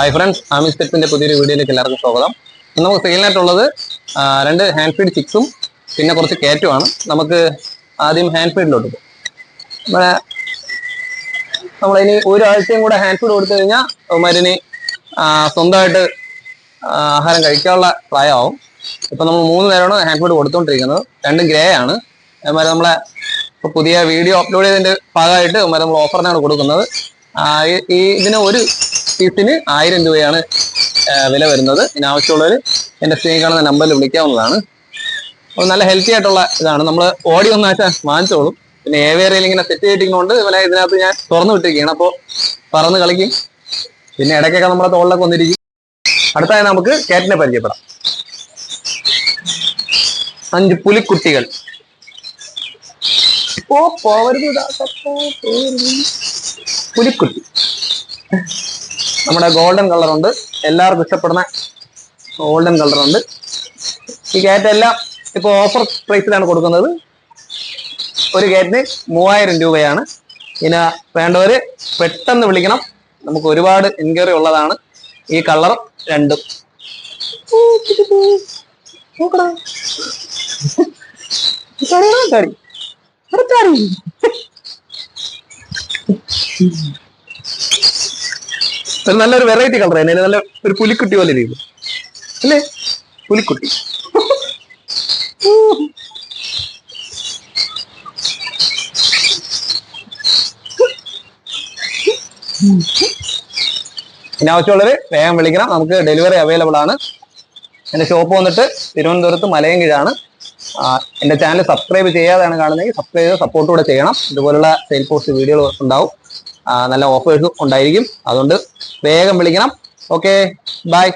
Hi friends Ami സ്റ്റെപ്പിന്റെ പുതിയൊരു വീഡിയോയിലേക്ക് എല്ലാവർക്കും സ്വാഗതം. ഇന്ന് നമുക്ക് സെയിലിനായിട്ടുള്ളത് രണ്ട് ഹാൻഡ് ഫീഡ് ചിക്സും പിന്നെ കുറച്ച് കയറ്റുമാണ് നമുക്ക് ആദ്യം ഹാൻഡ് ഫീഡിലോട്ട് പോകും. നമ്മളെ നമ്മളിനി ഒരാഴ്ചയും കൂടെ ഹാൻഡ് ഫീഡ് കൊടുത്തു കഴിഞ്ഞാൽ മരുന്ന് സ്വന്തമായിട്ട് ആഹാരം കഴിക്കാനുള്ള പ്രായമാവും. ഇപ്പം നമ്മൾ മൂന്ന് നേരമാണ് ഹാൻഡ് ഫീഡ് കൊടുത്തുകൊണ്ടിരിക്കുന്നത് രണ്ടും ഗ്രേ ആണ്. അതുമാതിരി നമ്മളെ ഇപ്പോൾ പുതിയ വീഡിയോ അപ്ലോഡ് ചെയ്തതിന്റെ ഭാഗമായിട്ട് അതുമാതിരി നമ്മൾ ഓഫറിനാണ് കൊടുക്കുന്നത്. ഈ ഇതിന് ഒരു പീസിന് ആയിരം രൂപയാണ് വില വരുന്നത്. ഇതിന് ആവശ്യമുള്ളവർ എന്റെ സ്ക്രീനിൽ കാണുന്ന നമ്പറിൽ വിളിക്കാവുന്നതാണ്. അപ്പോൾ നല്ല ഹെൽത്തി ആയിട്ടുള്ള ഇതാണ്. നമ്മൾ ഓടി ഒന്നാച്ചാൽ വാങ്ങിച്ചോളും. പിന്നെ ഏവേറിയിൽ ഇങ്ങനെ സെറ്റ് ചെയ്തിരിക്കുന്നതുകൊണ്ട് ഇവനെ ഇതിനകത്ത് ഞാൻ തുറന്നു വിട്ടിരിക്കുകയാണ്. അപ്പോൾ പറന്ന് കളിക്കും. പിന്നെ ഇടയ്ക്കൊക്കെ നമ്മുടെ തോളിലൊക്കെ വന്നിരിക്കും. അടുത്തായി നമുക്ക് കാറ്റിനെ പരിചയപ്പെടാം. അഞ്ച് പുലിക്കുട്ടികൾ. ഓ. പുലിക്കുട്ടി. നമ്മുടെ ഗോൾഡൻ കളറുണ്ട് എല്ലാവർക്കും ഇഷ്ടപ്പെടുന്ന ഗോൾഡൻ കളറുണ്ട് ഈ എല്ലാം ഇപ്പൊ ഓഫർ പ്രൈസിലാണ് കൊടുക്കുന്നത്. ഒരു ഗേറ്റിന് മൂവായിരം രൂപയാണ്. ഇനി വേണ്ടവര് പെട്ടെന്ന് വിളിക്കണം. നമുക്ക് ഒരുപാട് എൻക്വയറി ഉള്ളതാണ്. ഈ കളർ രണ്ടും. ഓ, ചിക്കു ഒരു നല്ലൊരു വെറൈറ്റി കളർ തന്നെ നല്ല ഒരു പുലിക്കുട്ടി പോലെ ഇരിക്കും അല്ലേ? പുലിക്കുട്ടി. പിന്നെ ആവശ്യമുള്ളവര് വേഗം വിളിക്കണം. നമുക്ക് ഡെലിവറി അവൈലബിൾ ആണ്. എന്റെ ഷോപ്പ് വന്നിട്ട് തിരുവനന്തപുരത്ത് മലയങ്കിഴാണ് കീഴാണ്. എന്റെ ചാനൽ സബ്സ്ക്രൈബ് ചെയ്യാതെയാണ് കാണുന്നതെങ്കിൽ സബ്സ്ക്രൈബ് ചെയ്ത് സപ്പോർട്ട് കൂടെ ചെയ്യണം. ഇതുപോലുള്ള സെയിൽ പോസ്റ്റ് വീഡിയോകൾ ഉണ്ടാവും. നല്ല ഓഫേഴ്സും ഉണ്ടായിരിക്കും. അതുകൊണ്ട് വേഗം വിളിക്കണം. Okay bye